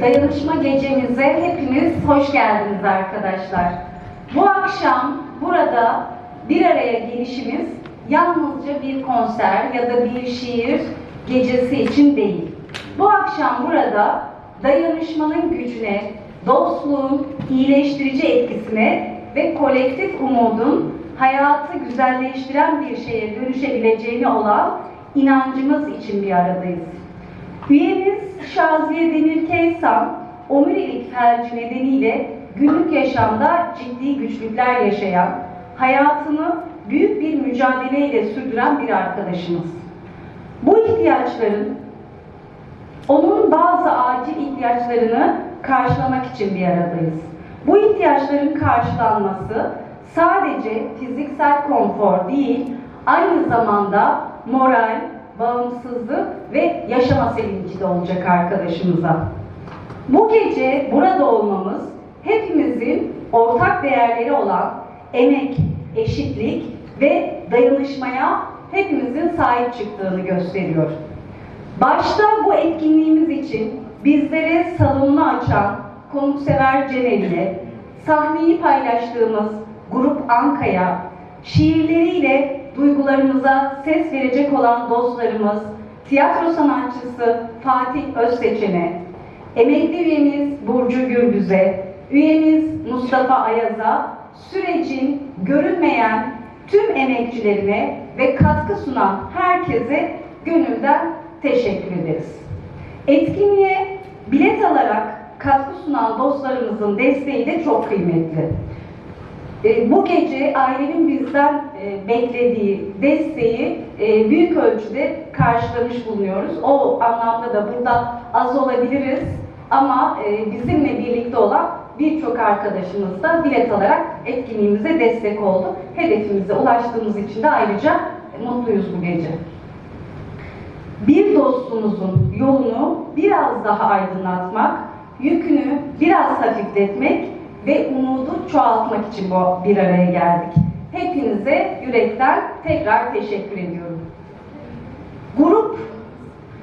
Dayanışma gecemize hepiniz hoş geldiniz arkadaşlar. Bu akşam burada bir araya gelişimiz yalnızca bir konser ya da bir şiir gecesi için değil. Bu akşam burada dayanışmanın gücüne, dostluğun iyileştirici etkisine ve kolektif umudun hayatı güzelleştiren bir şeye dönüşebileceğine olan inancımız için bir aradayız. Üyemiz Şaziye Demir Keysan, omurilik felci nedeniyle günlük yaşamda ciddi güçlükler yaşayan, hayatını büyük bir mücadeleyle sürdüren bir arkadaşımız. Bu ihtiyaçların, onun bazı acil ihtiyaçlarını karşılamak için bir aradayız. Bu ihtiyaçların karşılanması sadece fiziksel konfor değil, aynı zamanda moral, bağımsızlık ve yaşama sevinci de olacak arkadaşımıza. Bu gece burada olmamız hepimizin ortak değerleri olan emek, eşitlik ve dayanışmaya hepimizin sahip çıktığını gösteriyor. Başta bu etkinliğimiz için bizlere salonunu açan konuksever Cenevi'ye, sahneyi paylaştığımız Grup Anka'ya, şiirleriyle duygularımıza ses verecek olan dostlarımız, tiyatro sanatçısı Fatih Özseçen'e, emekli üyemiz Burcu Gürbüz'e, üyemiz Mustafa Ayaz'a, sürecin görünmeyen tüm emekçilerine ve katkı sunan herkese gönülden teşekkür ederiz. Etkinliğe bilet alarak katkı sunan dostlarımızın desteği de çok kıymetli. E, Bu gece ailenin bizden e, beklediği desteği e, büyük ölçüde karşılamış bulunuyoruz. O anlamda da burada az olabiliriz ama e, bizimle birlikte olan birçok arkadaşımız da bilet alarak etkinliğimize destek oldu. Hedefimize ulaştığımız için de ayrıca mutluyuz bu gece. Bir dostumuzun yolunu biraz daha aydınlatmak, yükünü biraz hafifletmek ve umudu çoğaltmak için bu bir araya geldik. Hepinize yürekten tekrar teşekkür ediyorum. Grup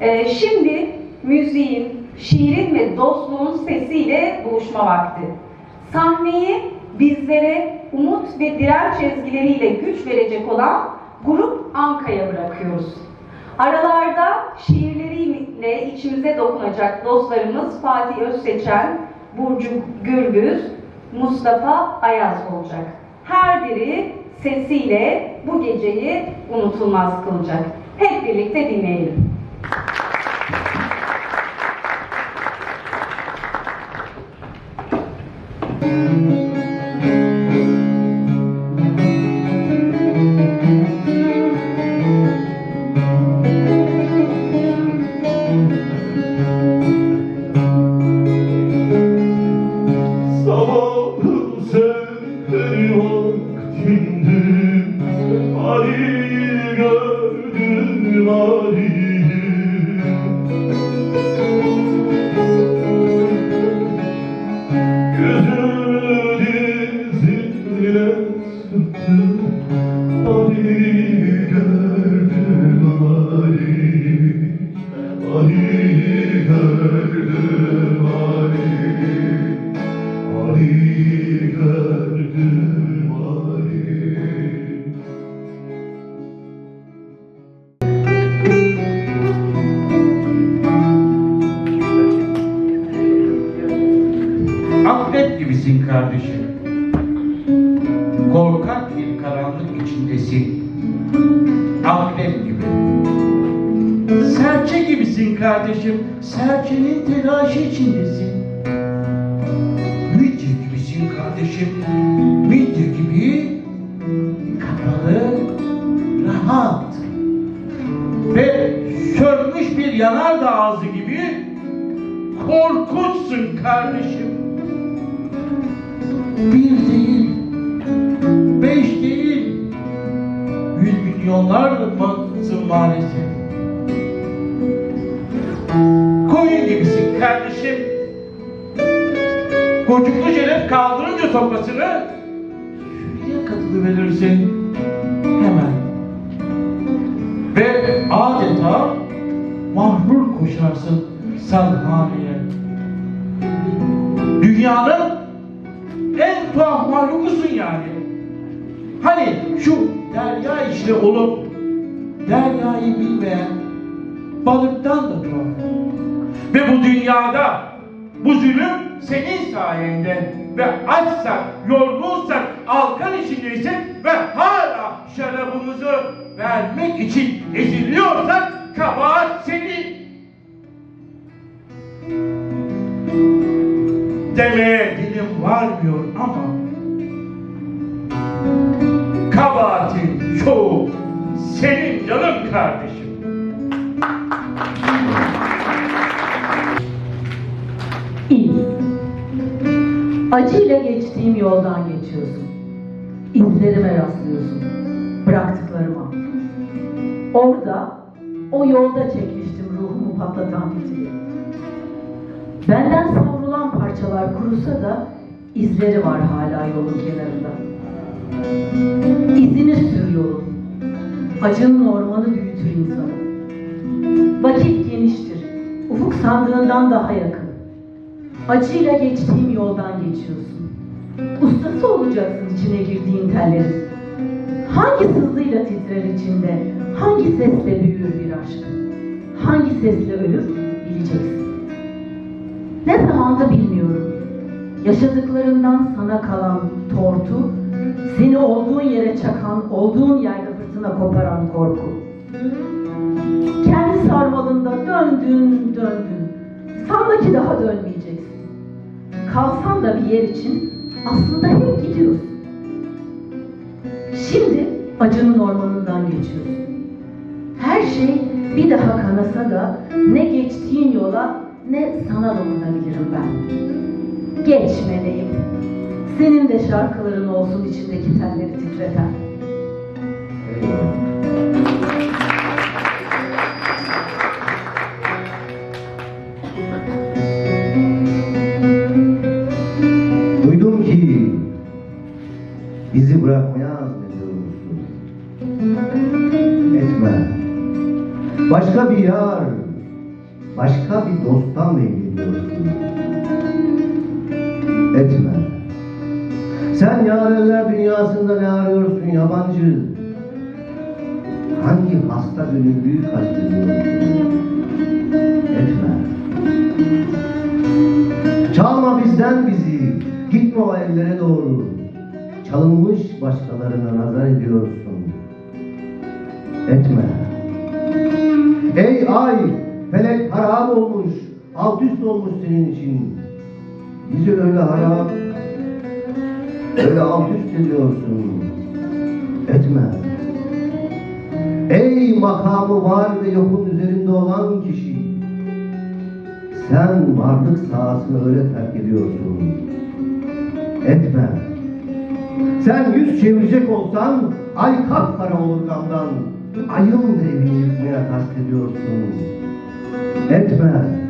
e, şimdi müziğin, şiirin ve dostluğun sesiyle buluşma vakti. Sahneyi bizlere umut ve direnç ezgileriyle güç verecek olan Grup Anka'ya bırakıyoruz. Aralarda şiirleriyle içimize dokunacak dostlarımız Fatih Özseçen, Burcu Gürbüz, Mustafa Ayaz olacak. Her biri sesiyle bu geceyi unutulmaz kılacak. Hep birlikte dinleyelim. Sabahın Maria. İçindesin. Akrep gibi. Serçe gibisin kardeşim. Serçenin telaşı içindesin. Midye gibisin kardeşim. Midye gibi kapalı, rahat. Ve sönmüş bir yanardağ ağzı gibi korkunçsun kardeşim. Bir değil, yüz milyonlarlasın maalesef. Koyun gibisin kardeşim. Kocuklu jelet kaldırınca sopasını şuraya katılıverirsin hemen. Ve adeta mahrur koşarsın sanhaneye. İçinde olup deryayı bilmeyen balıktan da tuhaf. Ve bu dünyada bu zulüm senin sayende ve açsak, yorgunsak, alkan içindeysek ve hala şarabımızı vermek için eziliyorsak kabahat senin. Demeye dilim varmıyor ama kardeşim. İz. Acıyla geçtiğim yoldan geçiyorsun. İzlerime rastlıyorsun. Bıraktıklarıma. Orada, o yolda çekmiştim ruhumu patlatan fitili. Benden savrulan parçalar kurusa da izleri var hala yolun kenarında. İzini sür yolun. Acının ormanı büyütür insanı. Vakit geniştir. Ufuk sandığından daha yakın. Acıyla geçtiğim yoldan geçiyorsun. Ustası olacaksın içine girdiğin tellerin. Hangi sızıyla titrer içinde, hangi sesle büyür bir aşk, hangi sesle ölür bileceksin. Ne zamanda bilmiyorum. Yaşadıklarından sana kalan tortu, seni olduğun yere çakan, olduğun yerde fırtına koparan korku. Kendi sarmalında döndün döndün. Sanma ki daha dönmeyeceksin. Kalsan da bir yer için aslında hep gidiyorsun. Şimdi acının ormanından geçiyorsun. Her şey bir daha kanasa da ne geçtiğin yola ne sana dokunabilirim ben. Geç meleğim. Senin de şarkıların olsun içindeki telleri titreten. Etme. Sen yarenler dünyasında ne arıyorsun yabancı? Hangi hasta gönüllüyü kastediyorsun? Etme. Çalma bizden bizi, gitme o ellere doğru. Çalınmış başkalarına nazar ediyorsun. Etme. Ey ay, felek harap olmuş, alt üst olmuş senin için. Bizi öyle harap, öyle alt üst ediyorsun. Etme. Ey makamı var ve yokun üzerinde olan kişi. Sen varlık sahasını öyle terk ediyorsun. Etme. Sen yüz çevirecek olsan ay kapkara olur gamdan. Ayın evini yıkmaya kastediyorsun. Etme.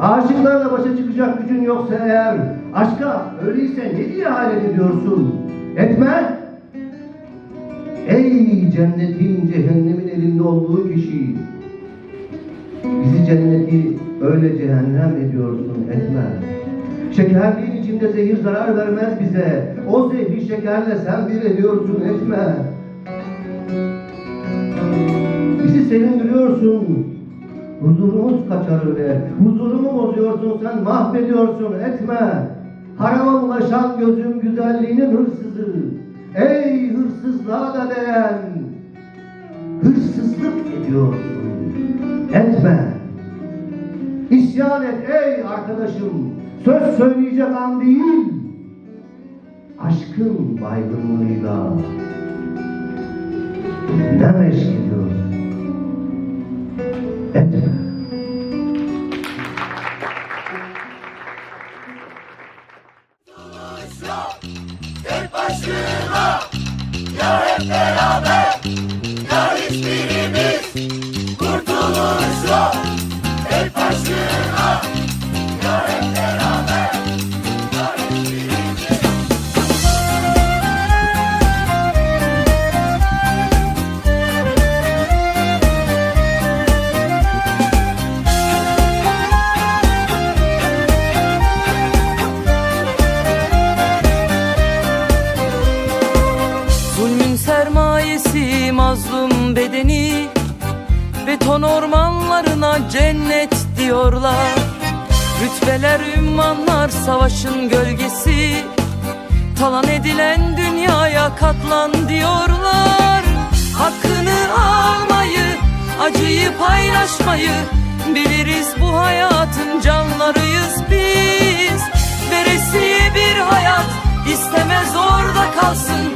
Aşıklarla başa çıkacak gücün yoksa eğer aşka öyleyse ne diye halet ediyorsun? Etme. Ey cennetin cehennemin elinde olduğu kişi. Bizi cenneti öyle cehennem ediyorsun etme. Şekerliğin içinde zehir zarar vermez bize. O zehri şekerle sen bir ediyorsun etme. Bizi sevindiriyorsun. Huzurumuz kaçar öyle. Huzurumu bozuyorsun sen mahvediyorsun etme. Harama ulaşan gözüm güzelliğinin hırsızı. Ey hırsızlığa da değen. Hırsızlık ediyorsun. Etme. İsyan et ey arkadaşım. Söz söyleyecek an değil. Aşkın baygınlığıyla ne gölgesi mazlum bedeni. Beton ormanlarına cennet diyorlar. Rütbeler, ünvanlar, savaşın gölgesi. Talan edilen dünyaya katlan diyorlar. Hakkını almayı, acıyı paylaşmayı Biliriz. Bu hayatın canlarıyız biz. Veresiye bir hayat istemez orada kalsın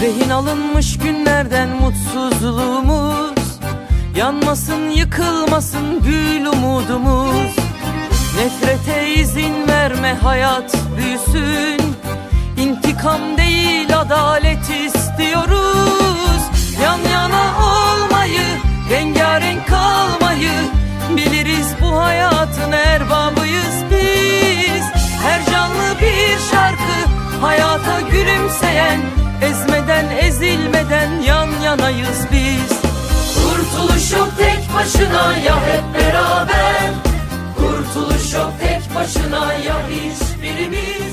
Rehin alınmış günlerden mutsuzluğumuz. Yanmasın yıkılmasın gül umudumuz. Nefrete izin verme hayat büyüsün. İntikam değil adalet istiyoruz. Yan yana olmayı rengarenk kalmayı Biliriz. Bu hayatın erbabıyız biz. Her canlı bir şarkı hayata gülümseyen Ezmeden ezilmeden yan yanayız biz. Kurtuluş yok tek başına ya hep beraber. Kurtuluş yok tek başına ya hiçbirimiz